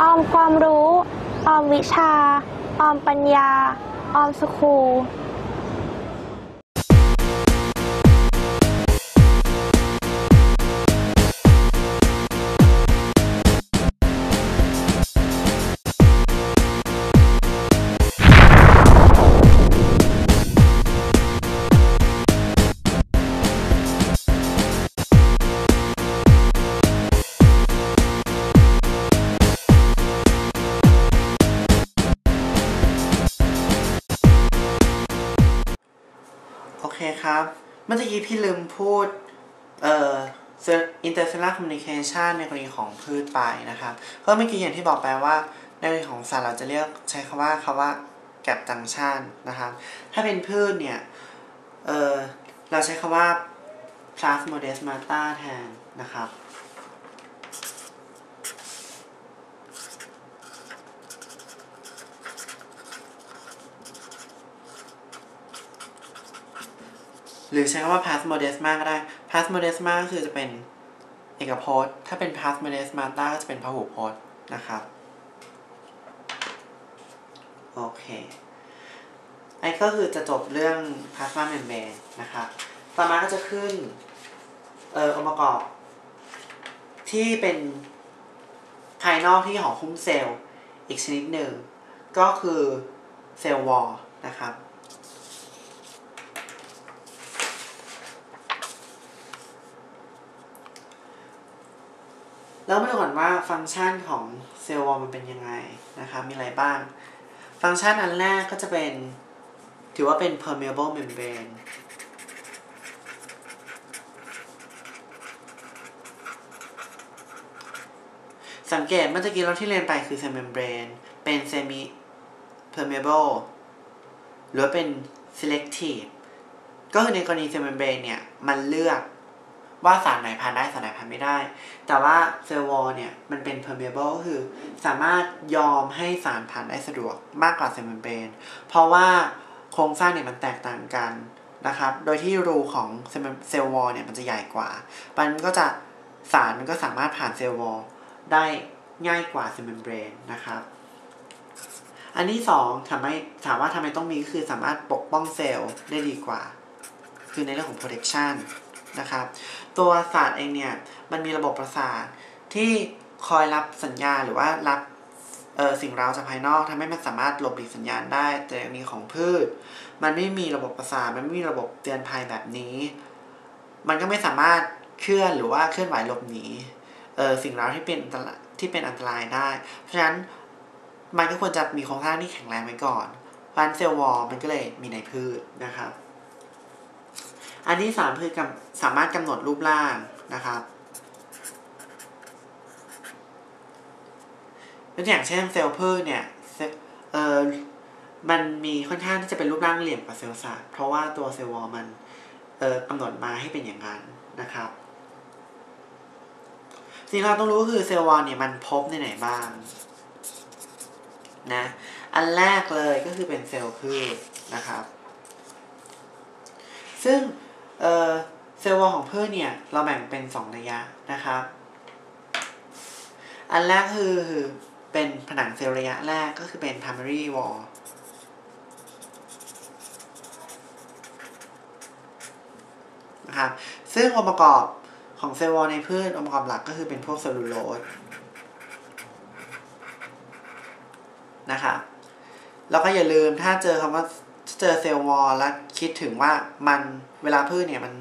ออมความรู้ ออมวิชา ออมปัญญา ออมสคู คครับ เมื่อกี้พี่ลืมพูด เอ่อ intercellular communication ในกรณีของพืชไปนะครับ ก็เมื่อกี้อย่างที่บอกไปว่า ในกรณีของสัตว์เราจะเรียกใช้คำว่าคำว่าแก p จังชันนะครับ ถ้าเป็นพืชเนี่ย เอ่อ เราใช้คำว่า plasmodesmata แทนนะครับ หรือใช้คำว่า plasmodesma ก็ได้ plasmodesma ก็คือจะเป็นเอกพจน์ ถ้าเป็น plasmodesmata ก็จะเป็นพหูพจน์นะครับ โอเคไอ้ก็คือจะจบเรื่อง plasma membrane นะครับ ต่อมาก็จะขึ้น เอ่อองค์ประกอบ ที่เป็นภายนอกที่ห่อหุ้มเซลล์อีกชนิดหนึ่ง ก็คือเซลล์วอลนะครับ แล้วมาดูก่อนว่าฟังก์ชันของเซลล์วอลมันเป็นยังไงนะครับมีอะไรบ้าง ฟังก์ชันอันแรกก็จะเป็น ถือว่าเป็น permeable membrane สังเกตเมื่อกี้เราที่เรียนไปคือ cell membrane เป็น semi permeable หรือว่าเป็น selective ก็คือในกรณี cell membrane เนี่ย มันเลือก ว่าสารไหนผ่านได้สารไหนผ่านไม่ได้ แต่ว่าเซลล์วอลเนี่ยมันเป็น permeable ก็คือสามารถยอมให้สารผ่านได้สะดวกมากกว่าเซลล์เมมเบรนเพราะว่าโครงสร้างเนี่ยมันแตกต่างกันนะครับ โดยที่รูของเซลล์วอลเนี่ยมันจะใหญ่กว่า มันก็จะสารมันก็สามารถผ่านเซลล์วอลได้ง่ายกว่าเซลล์เมมเบรนนะครับอันที่สองทำให้ถามว่าทำไมต้องมีก็คือสามารถปกป้องเซลล์ได้ดีกว่า คือในเรื่องของ protection นะครับ ตัวศาสตร์เองเนี่ยมันมีระบบประสาทที่คอยรับสัญญาณหรือว่ารับสิ่งเร้าจากภายนอกทำให้มันสามารถหลบหลีกสัญญาณได้ แต่ในกรณีของพืช มันไม่มีระบบประสาทมันไม่มีระบบเตือนภัยแบบนี้ มันก็ไม่สามารถเคลื่อนหรือว่าเคลื่อนไหวหลบหนีสิ่งเร้าที่เป็นอันตรายที่เป็นอันตรายได้ เพราะฉะนั้นมันก็ควรจะมีโครงสร้างที่แข็งแรงไว้ก่อนเพราะฉะนั้นเซลล์วอลมันก็เลยมีในพืชนะครับ อันที่สามคือกำสามารถกำหนดรูปร่างนะครับตัวอย่างเช่นเซลล์พืชเนี่ยเออมันมีค่อนข้างที่จะเป็นรูปร่างเหลี่ยมกว่าเซลล์สัตว์เพราะว่าตัวเซลล์วอลมันเออกำหนดมาให้เป็นอย่างนั้นนะครับสิ่งที่เราต้องรู้คือเซลล์วอลเนี่ยมันพบในไหนบ้างนะอันแรกเลยก็คือเป็นเซลล์พืชนะครับ ซึ่ง เซลล์วอลของพืชเนี่ยเราแบ่งเป็น 2 ระยะนะครับ อันแรกคือเป็นผนังเซลล์ระยะแรกก็คือเป็น primary wall นะครับซึ่งองค์ประกอบของเซลล์วอลในพืชองค์ประกอบหลักก็คือเป็นพวกเซลลูโลสนะครับแล้วก็อย่าลืมถ้าเจอคำว่าเจอเซลล์วอลแล้ว คิดถึงว่ามันเวลาพืชเนี่ยมัน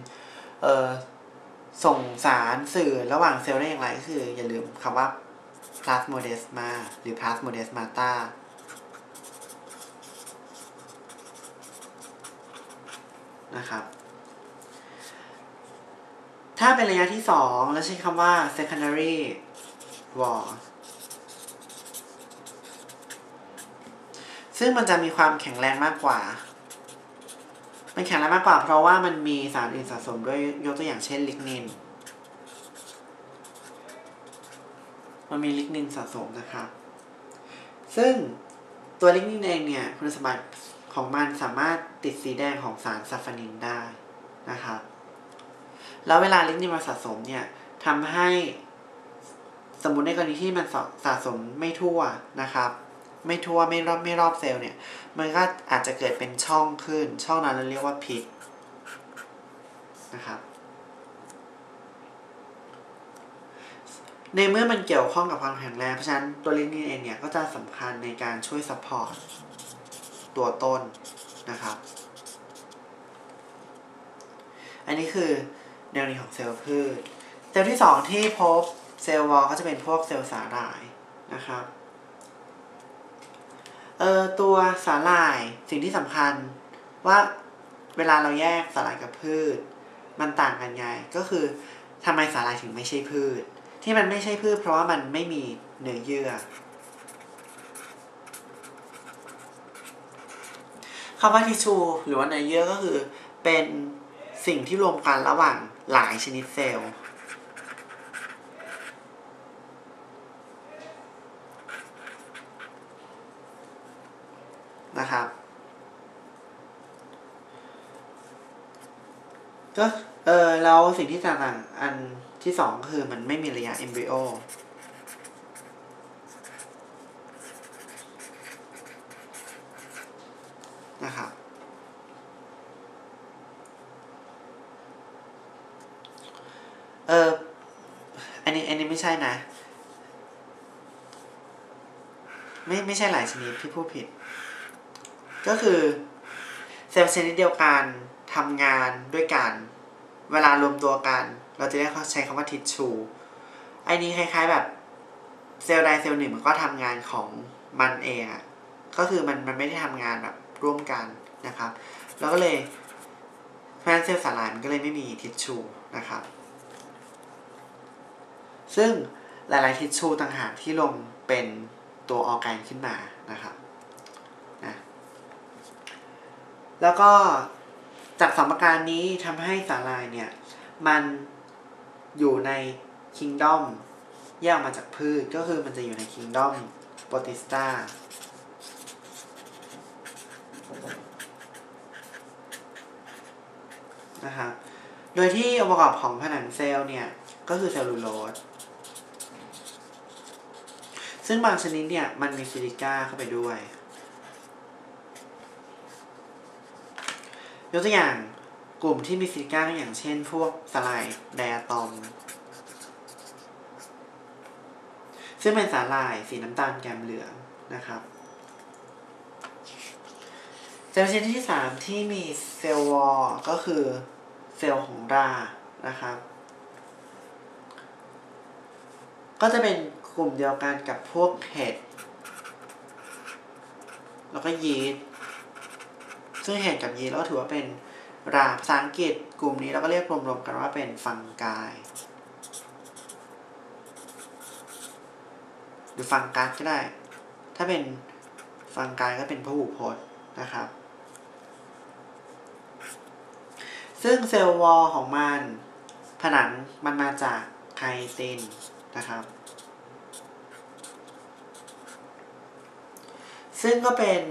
เออส่งสารสื่อระหว่างเซลล์ได้อย่างไรก็คือ อย่าลืมคำว่า plasmodesma หรือ plasmodesmata นะครับ ถ้าเป็นระยะที่สองแล้วใช้คำว่า secondary wall ซึ่งมันจะมีความแข็งแรงมากกว่า มันแข็งแรงมากกว่า เพราะว่ามันมีสารอื่นสะสมด้วยยกตัวอย่างเช่นลิกนิน มันมีลิกนินสะสมนะครับซึ่งตัวลิกนินเองเนี่ย คุณสมบัติของมันสามารถติดสีแดงของสารซัฟฟานินได้นะครับแล้วเวลาลิกนินมาสะสมเนี่ยทำให้สมมุติในกรณีที่มันสะสมไม่ทั่วนะครับ ไม่ทั่วไม่รอบไม่รอบเซลล์เนี่ย มันก็อาจจะเกิดเป็นช่องขึ้น ช่องนั้นเราเรียกว่าพิษนะครับ ในเมื่อมันเกี่ยวข้องกับความแข็งแรงเพราะฉะนั้นตัวลินินเองเนี่ยก็จะสำคัญในการช่วยซัพพอร์ตตัวต้นนะครับ อันนี้คือแนวนี้ของเซลล์พืชเซลล์ที่สองที่พบเซลล์วอลก็จะเป็นพวกเซลล์สาหร่ายนะครับ เออตัวสาหร่ายสิ่งที่สำคัญว่าเวลาเราแยกสาหร่ายกับพืช มันต่างกันไงก็คือทำไมสาหร่ายถึงไม่ใช่พืช ที่มันไม่ใช่พืช เพราะว่ามันไม่มีเนื้อเยื่อคำว่าทิชชูหรือว่าเนื้อเยื่อก็คือเป็นสิ่งที่รวมกันระหว่างหลายชนิดเซลล์ นะครับก็เออแล้วสิ่งที่ต่างอันที่สองคือมันไม่มีระยะเอมบริโอนะครับเอออันนี้อันนี้ไม่ใช่นะ ไม่ไม่ใช่หลายชนิดที่พูดผิด ก็คือเซลล์ชนิดเดียวกันทำงานด้วยกันเวลารวมตัวกัน เราจะเรียกเขาใช้คำว่าทิชชูไอ้นี้คล้าย ๆแบบเซลล์ใดเซลล์หนึ่งมันก็ทำงานของมันเองอะก็คือมันมันไม่ได้ทำงานแบบร่วมกันนะครับ แล้วก็เลยเพราะฉะนั้นเซลล์สาหร่ายมันก็เลยไม่มีทิชชูนะครับ ซึ่งหลายๆทิชชูต่างหากที่ลงเป็นตัวออร์แกนขึ้นมานะครับนะ แล้วก็จากสมการนี้ทำให้สาหร่ายเนี่ย มันอยู่ในคิงดอมแยกออกมาจากพืชก็คือมันจะอยู่ในคิงดอมโปรติสตานะครับโดยที่องค์ประกอบของผนังเซลล์เนี่ย ก็คือเซลลูโลสซึ่งบางชนิดเนี่ย มันมีซิลิก้าเข้าไปด้วย ยกตัวอย่างกลุ่มที่มีซิลิก้าอย่างเช่น พวกสไลด์ไดอะตอม ซึ่งเป็นสาหร่ายสีน้ำตาลแกมเหลืองนะครับเซลล์ชนิดที่3ที่มีเซลล์วอลก็คือเซลล์ของรานะครับ ก็จะเป็นกลุ่มเดียวกันกับพวกเห็ด แล้วก็ยีสต์ ซึ่งเห็ดกับยีเราก็ถือว่าเป็นราภาษาอังกฤษกลุ่มนี้เราก็เรียกรวมๆกันว่าเป็นฟังกาย หรือฟังกัสก็ได้ ถ้าเป็นฟังกายก็เป็นพหูพจน์นะครับ ซึ่งเซลล์วอลของมัน ผนังมันมาจากไคตินนะครับ ซึ่งก็เป็น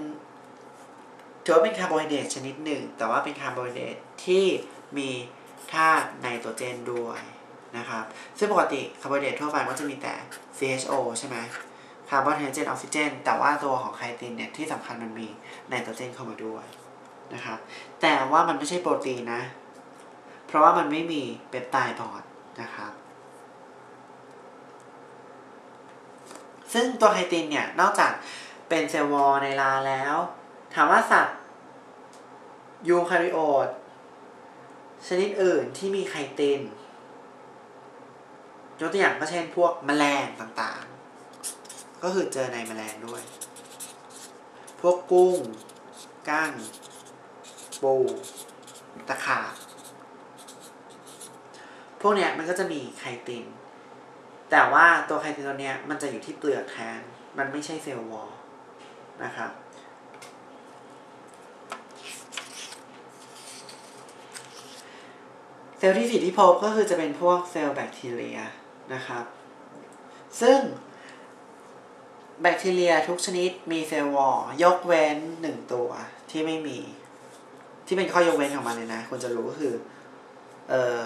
ถือว่าเป็นคาร์โบไฮเดรตชนิดหนึ่ง แต่ว่าเป็นคาร์โบไฮเดรตที่มีธาตุไนโตรเจนด้วยนะครับ ซึ่งปกติคาร์โบไฮเดรตทั่วไปก็จะมีแต่ CHO ใช่ไหมคาร์บอนไฮโดรเจนออกซิเจน แต่ว่าตัวของไคตินเนี่ยที่สำคัญมันมีไนโตรเจนเข้ามาด้วยนะครับ แต่ว่ามันไม่ใช่โปรตีนนะ เพราะว่ามันไม่มีเปปไทด์บอดนะครับ ซึ่งตัวไคตินเนี่ยนอกจากเป็นเซลล์วอลในลาแล้ว ถามว่าสัตว์ยูคาริโอตชนิดอื่นที่มีไคตินยกตัวอย่างก็เช่นพวกแมลงต่างๆ ก็คือเจอในแมลงด้วย พวกกุ้งก้างปูตะขาบพวกเนี้ยมันก็จะมีไคติน แต่ว่าตัวไคตินตัวเนี้ยมันจะอยู่ที่เปลือกแทน มันไม่ใช่เซลล์วอลนะครับ เซลล์ที่สี่ที่พบก็คือจะเป็นพวกเซลล์แบคทีเรียนะครับ ซึ่งแบคทีเรียทุกชนิดมีเซลล์วอลยกเว้นหนึ่งตัวที่ไม่มี ที่เป็นข้อยกเว้นของมันเลยนะควรจะรู้ก็คือเอ่อ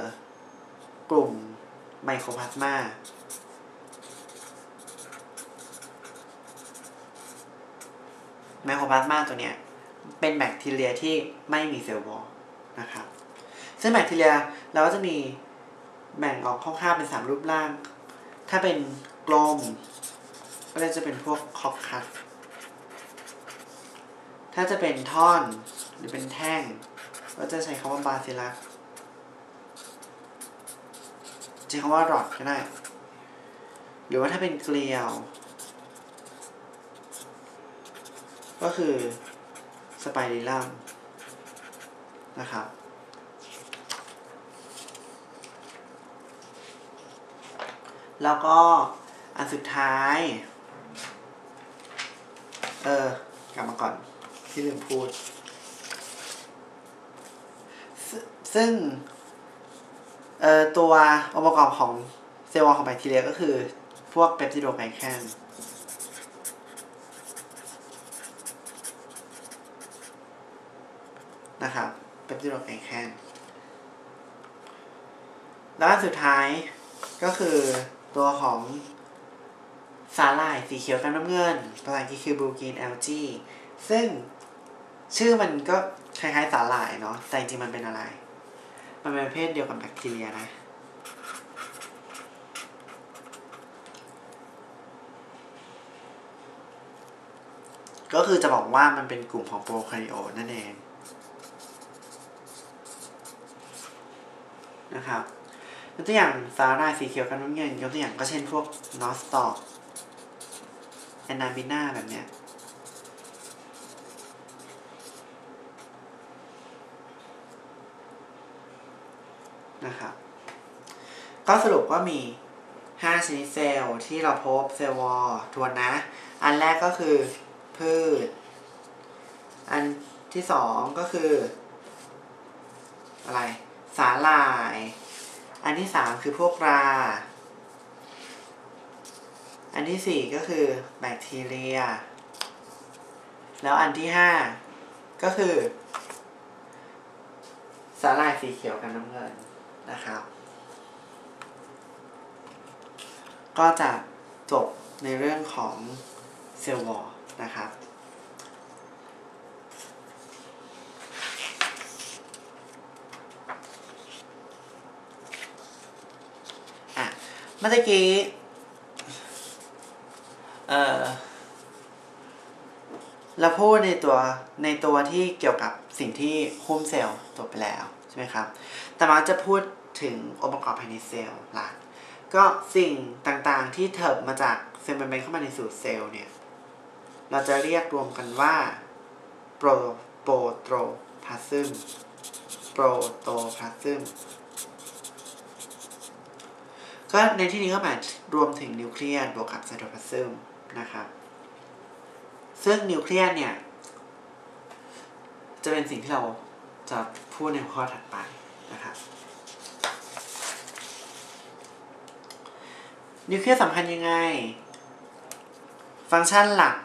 กลุ่มไมโครพลาสมาไมโครพลาสมาตัวเนี้ยเป็นแบคทีเรียที่ไม่มีเซลล์วอลนะครับ ซึ่งแบคทีเรีย เราก็จะมีแบ่งออกคร่าวๆเป็นสามรูปร่าง ถ้าเป็นกลม ก็จะเป็นพวกคอกคัสถ้าจะเป็นท่อนหรือเป็นแท่ง ก็จะใช้คำว่าบาซิลัสใช้คำว่ารอดก็ได้ หรือว่าถ้าเป็นเกลียว ก็คือสไปริลัมนะครับ แล้วก็อันสุดท้าย เออ กลับมาก่อน ที่ลืมพูดซซึ่ง เอ่อ ตัวองค์ประกอบของเซลล์วอลของแบคทีเรียก็คือ พวกเปปซิโดไกแคนนะครับเปปซิโดไกแคนแล้วอันสุดท้ายก็คือ ตัวของสาหร่ายสีเขียวกับน้ำเงินภาษาอังกฤษคือ blue green algae ซึ่งชื่อมันก็คล้ายๆสาหร่ายเนาะแต่จริงๆมันเป็นอะไร มันเป็นประเภทเดียวกับแบคทีเรียนะ ก็คือจะบอกว่ามันเป็นกลุ่มของโปรคาริโอตนั่นเองนะครับ กตัวอย่างสาหร่ายสีเขียวกับน้ำเงินยกตัวอย่างก็เช่นพวกนอสตอกแอนนาบิน่าแบบเนี้ยนะครับก็สรุปว่ามี 5 ชนิดเซลล์ที่เราพบเซลล์วอลทวนนะ อันแรกก็คือพืช อันที่สองก็คือ อะไร สาหร่าย อันที่สามคือพวกรา อันที่สี่ก็คือแบคทีเรีย แล้วอันที่ห้าก็คือสาหร่ายสีเขียวกับน้ำเงินนะครับ ก็จะจบในเรื่องของเซลล์วอลนะครับ อะ เมื่อกี้เออเราพูดในตัวในตัวที่เกี่ยวกับสิ่งที่หุ้มเซลล์จบไปแล้วใช่ไหมครับ แต่มาจะพูดถึงองค์ประกอบภายในเซลล์หละก็สิ่งต่างๆที่เถิบมาจากเซลล์เมมเบรนเข้ามาในสู่เซลล์เนี่ย เราจะเรียกรวมกันว่าโปรโปรโตพลาซึมโปรโตพลาซึม ก็ในที่นี้ก็หมายรวมถึงนิวเคลียสบวกกับไซโตพลาซึมนะครับ ซึ่งนิวเคลียสเนี่ย จะเป็นสิ่งที่เราจะพูดในหัวข้อถัดไปนะครับนิวเคลียสสำคัญยังไง ฟังก์ชันหลัก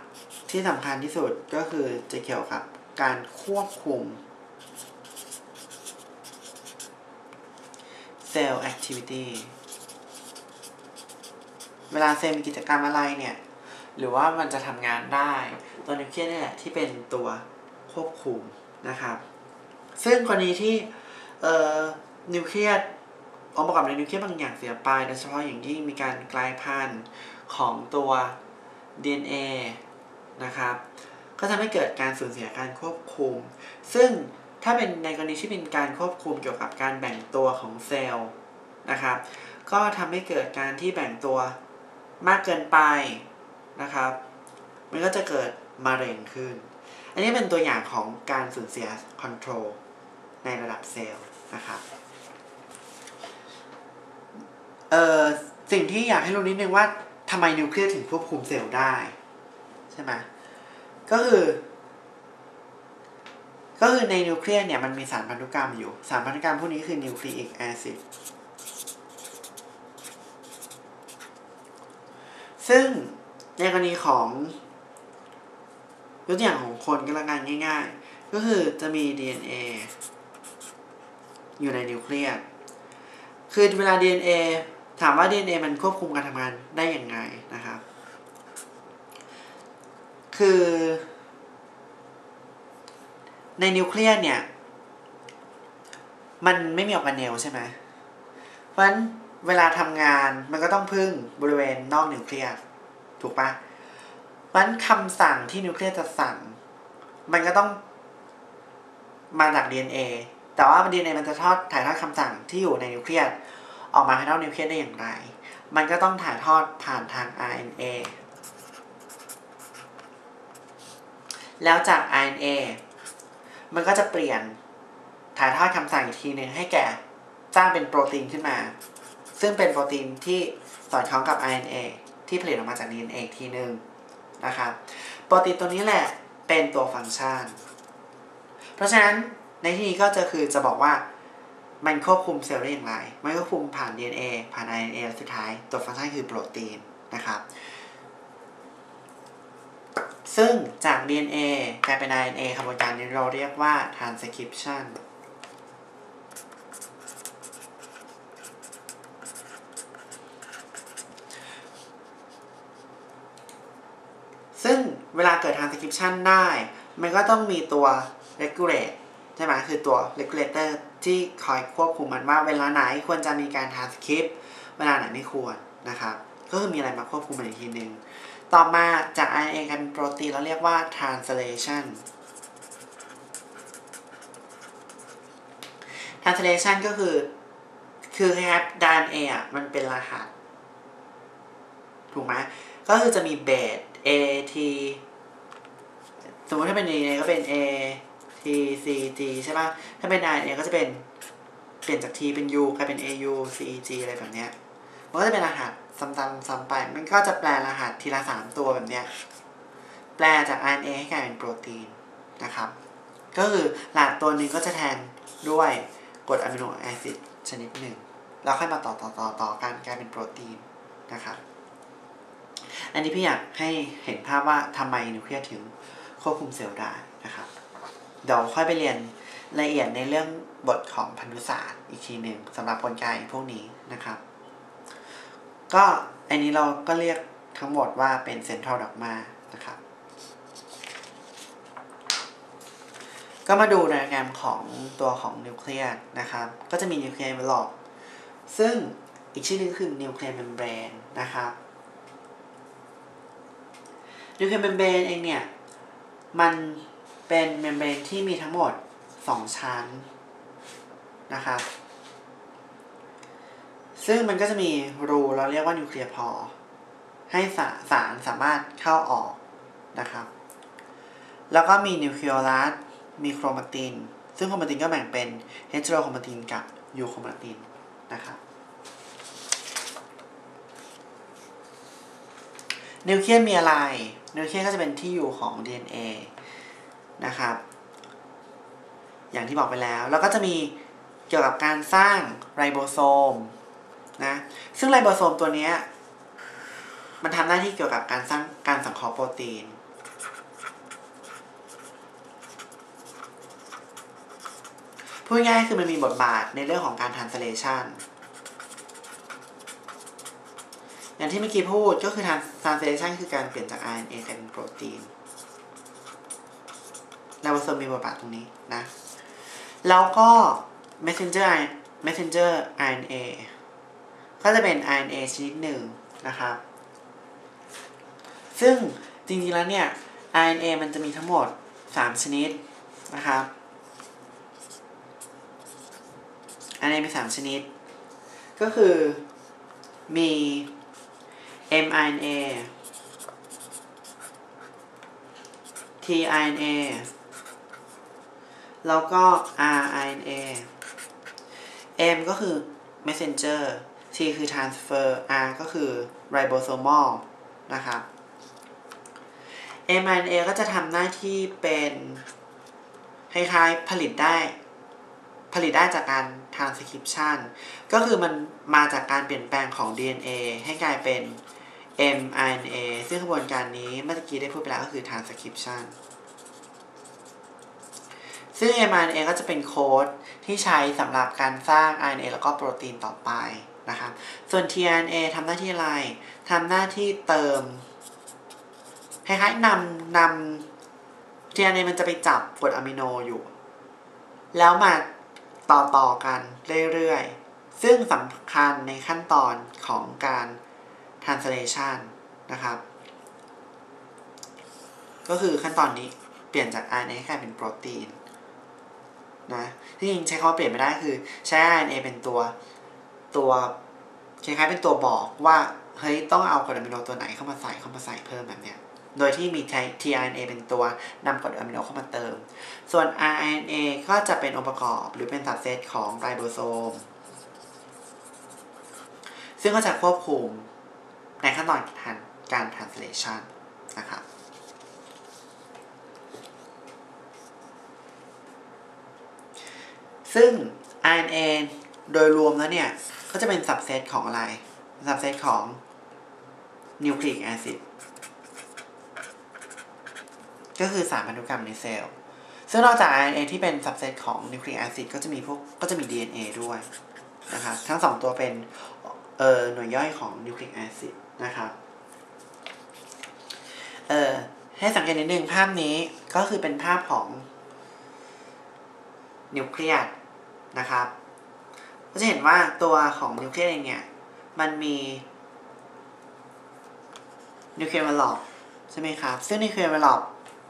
ที่สำคัญที่สุดก็คือจะเกี่ยวกับการควบคุมเซลล์แอคทิวิตี้ เวลาเซลล์มีกิจกรรมอะไรเนี่ย หรือว่ามันจะทำงานได้ ตัวนิวเคลียสนี่แหละที่เป็นตัวควบคุมนะครับ ซึ่งกรณีที่เอ่อนิวเคลียสองค์ประกอบในนิวเคลียสบางอย่างเสียไปโดยเฉพาะอย่างยิ่งมีการกลายพันธุ์ของตัว DNA นะครับ ก็ทำให้เกิดการสูญเสียการควบคุม ซึ่งถ้าเป็นในกรณีที่เป็นการควบคุมเกี่ยวกับการแบ่งตัวของเซลล์นะครับ ก็ทำให้เกิดการที่แบ่งตัว มากเกินไปนะครับ มันก็จะเกิดมะเร็งขึ้น อันนี้เป็นตัวอย่างของการสูญเสียคอนโทรลในระดับเซลล์นะครับเอ่อสิ่งที่อยากให้รู้นิดนึงว่าทำไมนิวเคลียสถึงควบคุมเซลล์ได้ ใช่ไหมก็คือ ก็คือในนิวเคลียสเนี่ยมันมีสารพันธุกรรมอยู่ สารพันธุกรรมพวกนี้คือนิวคลีอิกแอซิด ซึ่งในกรณีของยกตัวอย่างของคนก็แล้วกันง่าย ๆ ก็คือจะมี DNA อยู่ในนิวเคลียสคือเวลา DNA ถามว่า DNA มันควบคุมการทำงานได้อยังไงนะครับ คือ ในนิวเคลียสเนี่ย มันไม่มีออร์แกเนลใช่ไหมเพราะฉะนั้น เวลาทำงานมันก็ต้องพึ่งบริเวณนอกนิวเคลียสถูกปะเพราะฉะนั้นคำสั่งที่นิวเคลียสจะสั่ง มันก็ต้องมาจาก DNA แต่ว่า DNA มันจะทอดถ่ายทอดคำสั่งที่อยู่ในนิวเคลียสออกมาภายนอกนิวเคลียสได้อย่างไร มันก็ต้องถ่ายทอดผ่านทาง RNA แล้วจาก RNA มันก็จะเปลี่ยนถ่ายทอดคำสั่งอีกทีหนึ่งให้แก่สร้างเป็นโปรตีนขึ้นมา ซึ่งเป็นโปรตีนที่สอดคล้องกับ RNA ที่ผลิตออกมาจาก DNA อีกทีหนึ่งนะครับโปรตีนตัวนี้แหละเป็นตัวฟังก์ชัน เพราะฉะนั้นในที่นี้ก็จะคือจะบอกว่ามันควบคุมเซลล์ได้อย่างไร มันควบคุมผ่าน DNA ผ่าน RNA และสุดท้าย ตัวฟังก์ชันคือโปรตีนนะครับ ซึ่งจาก DNA กลายเป็น RNA กระบวนการนี้เราเรียกว่า transcription ซึ่ง เวลาเกิด transcription ได้ มันก็ต้องมีตัว regulate ใช่ไหมคือตัว regulator ที่คอยควบคุมมันว่าเวลาไหนควรจะมีการ transcript เวลาไหนไม่ควรนะครับ ก็คือมีอะไรมาควบคุมมันอีกทีหนึ่งต่อมาจาก RNA กลายเป็นโปรตีนเราเรียกว่า translation translation ก็คือ คือคล้ายๆ DNA อะมันเป็นรหัส ถูกไหมก็คือจะมีเบส A T สมมติถ้าเป็น DNA ก็เป็น A T C G ใช่ป่ะ ถ้าเป็น RNA ก็จะเป็นเปลี่ยนจาก T เป็น U กลายเป็น A U C G อะไรแบบเนี้ย มันก็จะเป็นรหัสซ้ำๆซ้ำไป มันก็จะแปลรหัสทีละสามตัวแบบเนี้ย แปลจาก RNA ให้กลายเป็นโปรตีนนะครับ ก็คือรหัสตัวหนึ่งก็จะแทนด้วยกรดอะมิโนแอซิดชนิดหนึ่ง แล้วค่อยมาต่อต่อต่อต่อกันกลายเป็นโปรตีนนะครับ อันนี้พี่อยากให้เห็นภาพว่าทำไมนิวเคลียสถึงควบคุมเซลล์ได้นะครับเดี๋ยวค่อยไปเรียนละเอียดในเรื่องบทของพันธุศาสตร์อีกทีหนึ่งสำหรับกลไกพวกนี้นะครับ ก็อันนี้เราก็เรียกทั้งหมดว่าเป็นเซนทรัลดอกมานะครับก็มาดูไดอะแกรมของตัวของนิวเคลียสนะครับ ก็จะมีนิวเคลียร์เวลล์ซึ่งอีกชื่อนึงคือนิวเคลียร์เมมเบรนนะครับ นิวเคลียร์เมมเบรนเองเนี่ย มันเป็นเมมเบรนที่มีทั้งหมด 2 ชั้นนะครับ ซึ่งมันก็จะมีรูเราเรียกว่านิวเคลียร์พอ ให้สาสารสามารถเข้าออกนะครับ แล้วก็มีนิวเคลียรัสมีโครมาติน ซึ่งโครมาตินก็แบ่งเป็นเฮตโรโครมาตินกับยูโครมาตินนะครับนิวเคลียสมีอะไร นิวเคลียสก็จะเป็นที่อยู่ของ DNA นะครับ อย่างที่บอกไปแล้ว แล้วก็จะมีเกี่ยวกับการสร้างไรโบโซมนะ ซึ่งไรโบโซมตัวนี้มันทำหน้าที่เกี่ยวกับการสร้างการสังเคราะห์โปรตีนพูดง่ายๆคือมันมีบทบาทในเรื่องของการ translation อย่างที่เมื่อกี้พูดก็คือ translation คือการเปลี่ยนจาก RNA กลายเป็นโปรตีนไลโบโซมมีบทบาทตรงนี้นะ แล้วก็ messenger messenger RNA ก็จะเป็น RNA ชนิดหนึ่งนะครับ ซึ่งจริงๆแล้วเนี่ย RNA มันจะมีทั้งหมด 3 ชนิดนะครับ RNA มี 3 ชนิด ก็คือมี mRNA tRNA แล้วก็ rRNA M ก็คือ messenger T คือ transfer R ก็คือ ribosomal นะครับ mRNA ก็จะทำหน้าที่เป็นคล้ายๆผลิตได้ ผลิตได้จากการ transcription ก็คือมันมาจากการเปลี่ยนแปลงของ DNA ให้กลายเป็น mRNA ซึ่งกระบวนการนี้เมื่อกี้ได้พูดไปแล้วก็คือ transcription ซึ่ง mRNA ก็จะเป็นโค้ดที่ใช้สำหรับการสร้าง RNA แล้วก็โปรตีนต่อไปนะครับ ส่วน tRNA ทำหน้าที่อะไร ทำหน้าที่เติมคล้ายๆนำนำ tRNA มันจะไปจับกรดอะมิโนอยู่ แล้วมาต่อต่อกันเรื่อยๆ ซึ่งสำคัญในขั้นตอนของการ translation นะครับ ก็คือขั้นตอนนี้เปลี่ยนจาก RNA ให้กลายเป็นโปรตีนนะที่จริงใช้คำว่าเปลี่ยนไม่ได้คือใช้ RNA เป็นตัวตัวคล้ายๆเป็นตัวบอกว่าเฮ้ยต้องเอากรดอะมิโนตัวไหนเข้ามาใส่เข้ามาใส่เพิ่มแบบเนี้ยโดยที่มี tRNA เป็นตัวนำกรดอะมิโนเข้ามาเติม ส่วน RNA ก็จะเป็นองค์ประกอบหรือเป็นสับเซตของไรโบโซม ซึ่งก็จะควบคุม ในขั้นตอนการการ translation นะครับซึ่ง RNA โดยรวมแล้วเนี่ยก็จะเป็นสับเซตของอะไรสับเซตของนิวคลีอิกแอซิดก็คือสารพันธุกรรมในเซลล์ ซึ่งนอกจาก RNA ที่เป็นสับเซตของนิวคลีอิกแอซิดก็จะมีพวกก็จะมี DNA ด้วยนะครับทั้งสองตัวเป็นเอ่อหน่วยย่อยของนิวคลีอิกแอซิด นะครับเอ่อให้สังเกตนิดนึงภาพนี้ก็คือเป็นภาพของนิวเคลียสนะครับ ก็จะเห็นว่าตัวของนิวเคลียสเองเนี่ย มันมีนิวเคลียร์เวลลอปใช่ไหมครับ ซึ่งนิวเคลียร์เวลลอป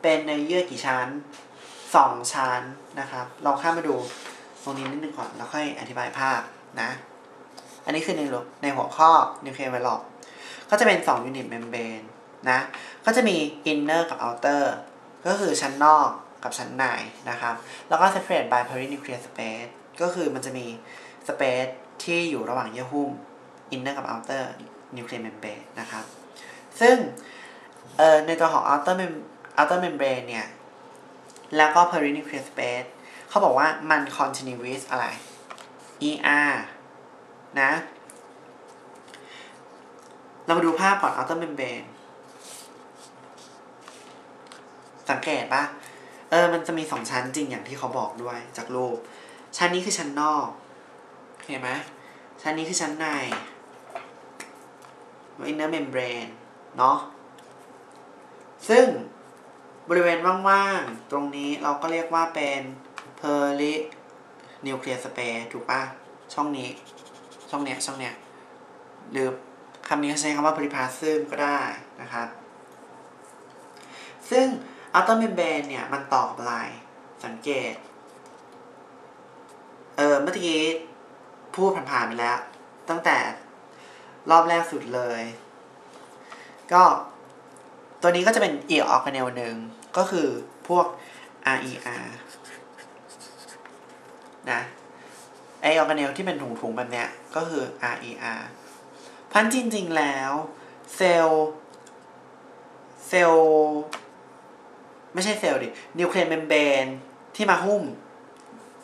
เป็นเนื้อเยื่อกี่ชั้นสองชั้นนะครับลองข้ามมาดูตรงนี้นิดนึงก่อน แล้วค่อยอธิบายภาพนะ อันนี้คือในในหัวข้อนิวเคลียร์เวลลอป ก็จะเป็น2ยูนิตเมมเบรนนะ ก็จะมี inner กับ outer ก็คือชั้นนอกกับชั้นในนะครับ แล้วก็ separate by perinuclear space ก็คือมันจะมี space ที่อยู่ระหว่างเยื่อหุ้ม inner กับ outer nuclear membrane นะครับ ซึ่งในตัวของ outer mem outer membrane เนี่ย แล้วก็ perinuclear space เขาบอกว่ามัน continuous อะไร ER นะ เรามาดูภาพก่อน outer membrane สังเกตปะเออ มันจะมีสองชั้นจริงอย่างที่เขาบอกด้วยจากรูป ชั้นนี้คือชั้นนอก เห็นไหมชั้นนี้คือชั้นใน inner membrane เนาะ ซึ่งบริเวณว่างๆ ตรงนี้เราก็เรียกว่าเป็น perinuclear space ถูกปะช่องนี้ ช่องเนี้ย ช่องเนี้ยหรือ คำนี้ใช้คำว่า pripasim ก็ได้นะครับ ซึ่ง outer membrane เนี่ย มันต่อกับอะไรสังเกต เออเมื่อกี้พูดผ่านๆไปแล้ว ตั้งแต่รอบแรกสุดเลย ก็ตัวนี้ก็จะเป็นเอีกออร์แกเนลหนึ่ง ก็คือพวก RER นะไอออร์แกเนลที่เป็นถุงๆแบบเนี้ย ก็คือ RER พันจริง ๆ แล้วเซลล์เซลล์ไม่ใช่เซลล์ดินิวเคลียร์เมมเบรนที่มาหุ้ม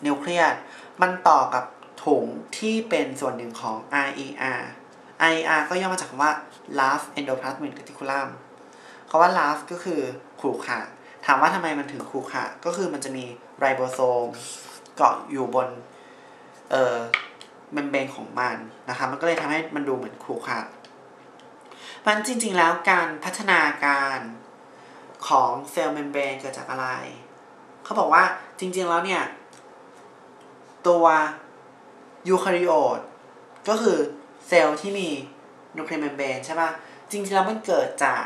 นิวเคลียร์มันต่อกับถุงที่เป็นส่วนหนึ่งของ RER RER ก็ย่อมาจากคำว่า last endoplasmic reticulum คำว่า last ก็คือขรุขระถามว่าทำไมมันถึงขรุขระก็คือมันจะมีไรโบโซมเกาะอยู่บน เอ่อ เมมเบรนของมันนะคะมันก็เลยทำให้มันดูเหมือนขรุขระมันจริงๆแล้วการพัฒนาการของเซลล์เมมเบรนเกิดจากอะไร เขาบอกว่าจริงๆแล้วเนี่ย ตัวยูคาริโอตก็คือเซลล์ที่มีนูเคลียร์เมมเบรนใช่ปะจริงๆแล้วมันเกิดจาก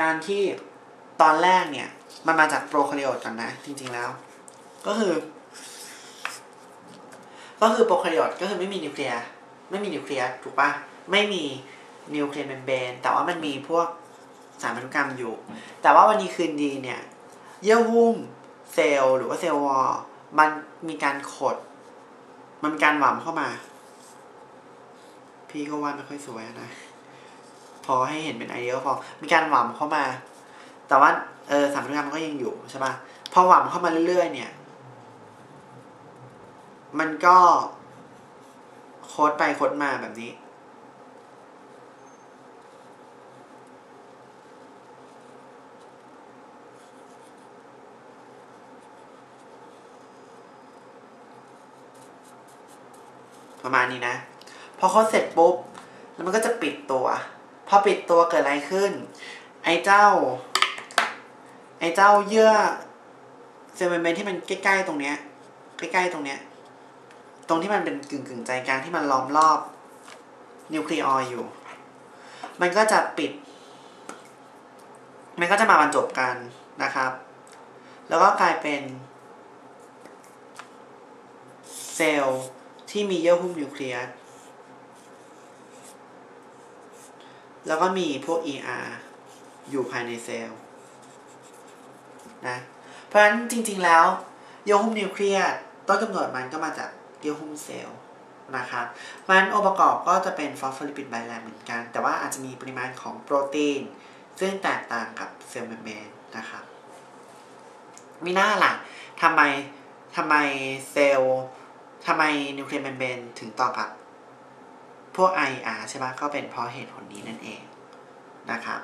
การที่ตอนแรกเนี่ย มันมาจากโปรคาริโอตก่อนนะ จริงๆแล้ว ก็คือ ก็คือโปรคาริโอตก็คือไม่มีนิวเคลียร์ไม่มีนิวเคลียร์ถูกปะไม่มีนิวเคลียร์เมมเบรนแต่ว่ามันมีพวกสารพันธุกรรมอยู่ แต่ว่าวันนี้คืนดีเนี่ย เยื่อหุ้มเซลล์หรือว่าเซลล์วอลมันมีการขด มันมีการหว่ำเข้ามา พี่ก็ว่าไม่ค่อยสวยนะ พอให้เห็นเป็นไอเดียก็พอ มีการหว่ำเข้ามา แต่ว่าเออสารพันธุกรรมมันก็ยังอยู่ใช่ปะพอหว่ำเข้ามาเรื่อยๆเนี่ย มันก็โคดไปโคดมาแบบนี้ ประมาณนี้นะ พอเขาเสร็จปุ๊บ แล้วมันก็จะปิดตัว พอปิดตัวเกิดอะไรขึ้น ไอ้เจ้า ไอ้อ้เจ้าเยื่อเซลล์เมมเบรนที่มันใกล้ๆตรงเนี้ย ใกล้ๆตรงเนี้ย ตรงที่มันเป็นกึ่งกึ่งๆใจกลางที่มันล้อมรอบนิวเคลียออยอยู่ มันก็จะปิด มันก็จะมาบรรจบกันนะครับ แล้วก็กลายเป็น เซลล์ที่มีเยื่อหุ้มนิวเคลียส แล้วก็มีพวก ER อยู่ภายในเซลล์นะ เพราะฉะนั้นจริงๆแล้วเยื่อหุ้มนิวเคลียสต้นกำเนิดมันก็มาจาก เยื่อหุ้มเซลล์นะครับมันองค์ประกอบก็จะเป็นฟอสโฟลิปิดไบแลนเหมือนกัน แต่ว่าอาจจะมีปริมาณของโปรตีน ซึ่งแตกต่างกับเซลล์เมมเบรนนะครับมีหน้าล่ะทำไมทำไมเซลล์ทำไมนิวเคลียร์เมมเบรนถึงต่อกับ พวก IR ใช่ปะก็เป็นเพราะเหตุผลนี้นั่นเองนะครับ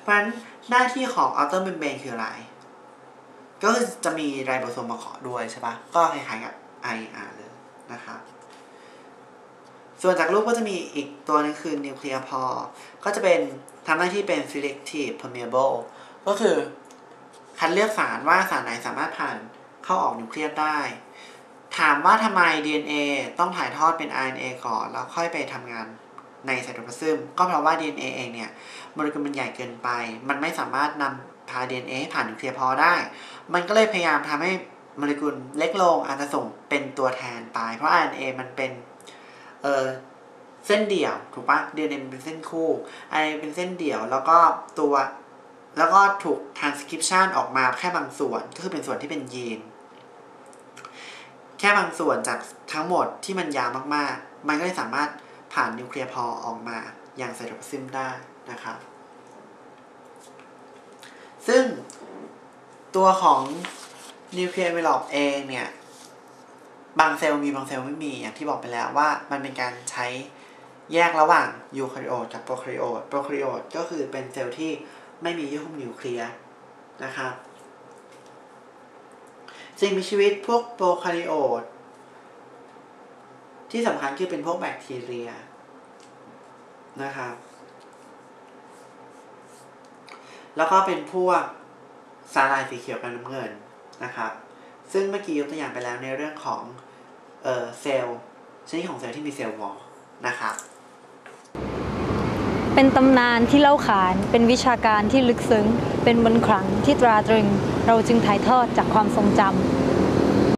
เพราะฉะนั้นหน้าที่ของ outer membrane คืออะไร ก็คือจะมีไรโบโซมมาเกาะด้วยใช่ปะก็คล้ายๆกับ IR เลยนะครับส่วนจากรูปก็จะมีอีกตัวหนึงคือนิวเคลียร์พอก็จะเป็นทำหน้าที่เป็น selective permeable ก็คือคัดเลือกสารว่าสารไหนสามารถผ่านเข้าออกนิวเคลียสได้ ถามว่าทำไม DNA ต้องถ่ายทอดเป็น RNA ก่อน แล้วค่อยไปทำงานในไซโตพลาซึมก็เพราะว่า DNA เองเนี่ยโมเลกุลมันใหญ่เกินไป มันไม่สามารถนำ พา DNA ให้ผ่านนิวเคลียร์พอได้ มันก็เลยพยายามทำให้โมเลกุลเล็กลงอาจจะส่งเป็นตัวแทนไป เพราะ RNA มันเป็นเออเส้นเดี่ยวถูกปะ DNA มันเป็นเส้นคู่ RNA เป็นเส้นเดี่ยวแล้วก็ตัวแล้วก็ถูก transcription ออกมาแค่บางส่วนก็คือเป็นส่วนที่เป็นยีนแค่บางส่วนจากทั้งหมดที่มันยาวมากๆ มันก็เลยสามารถผ่านนิวเคลียร์พอออกมาอย่างไซโตพลาซึมได้นะครับ ซึ่งตัวของนิวเคลียร์เวลอปเองเนี่ย บางเซลล์มีบางเซลล์ไม่มีอย่างที่บอกไปแล้วว่ามันเป็นการใช้แยกระหว่างยูคาริโอตกับโปรคาริโอตโปรคาริโอตก็คือเป็นเซลล์ที่ไม่มีเยื่อหุ้มนิวเคลียร์นะครับสิ่งมีชีวิตพวกโปรคาริโอตที่สำคัญคือเป็นพวกแบคทีเรียนะครับ แล้วก็เป็นพวกสาหร่ายสีเขียวกับน้ำเงินนะครับ ซึ่งเมื่อกี้ยกตัวอย่างไปแล้วในเรื่องของเซลล์ชนิดของเซลล์ที่มีเซลล์วอลนะครับเป็นตำนานที่เล่าขาน เป็นวิชาการที่ลึกซึ้ง เป็นมนครั้งที่ตราตรึง เราจึงถ่ายทอดจากความทรงจำ